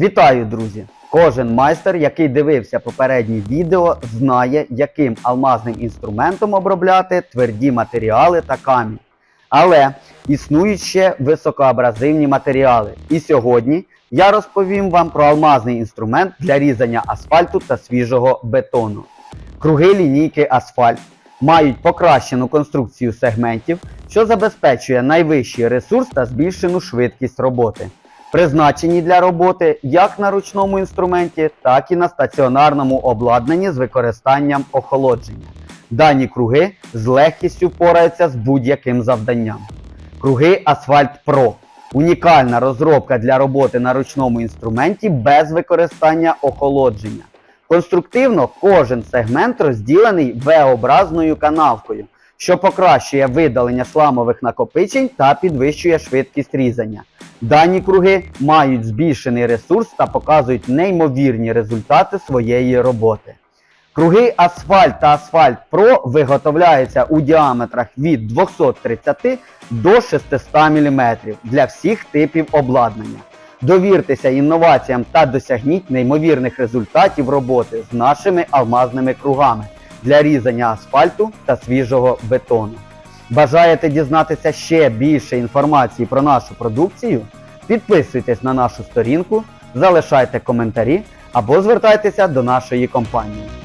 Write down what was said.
Вітаю, друзі! Кожен майстер, який дивився попереднє відео, знає, яким алмазним інструментом обробляти тверді матеріали та камінь. Але існують ще високоабразивні матеріали. І сьогодні я розповім вам про алмазний інструмент для різання асфальту та свіжого бетону. Круги лінійки асфальт мають покращену конструкцію сегментів, що забезпечує найвищий ресурс та збільшену швидкість роботи. Призначені для роботи як на ручному інструменті, так і на стаціонарному обладнанні з використанням охолодження. Дані круги з легкістю впораються з будь-яким завданням. Круги Асфальт Pro унікальна розробка для роботи на ручному інструменті без використання охолодження. Конструктивно кожен сегмент розділений V-образною канавкою, що покращує видалення сламових накопичень та підвищує швидкість різання. Дані круги мають збільшений ресурс та показують неймовірні результати своєї роботи. Круги Асфальт та Асфальт Pro виготовляються у діаметрах від 230 до 600 мм для всіх типів обладнання. Довіртеся інноваціям та досягніть неймовірних результатів роботи з нашими алмазними кругами для різання асфальту та свіжого бетону. Бажаєте дізнатися ще більше інформації про нашу продукцію? Підписуйтесь на нашу сторінку, залишайте коментарі або звертайтеся до нашої компанії.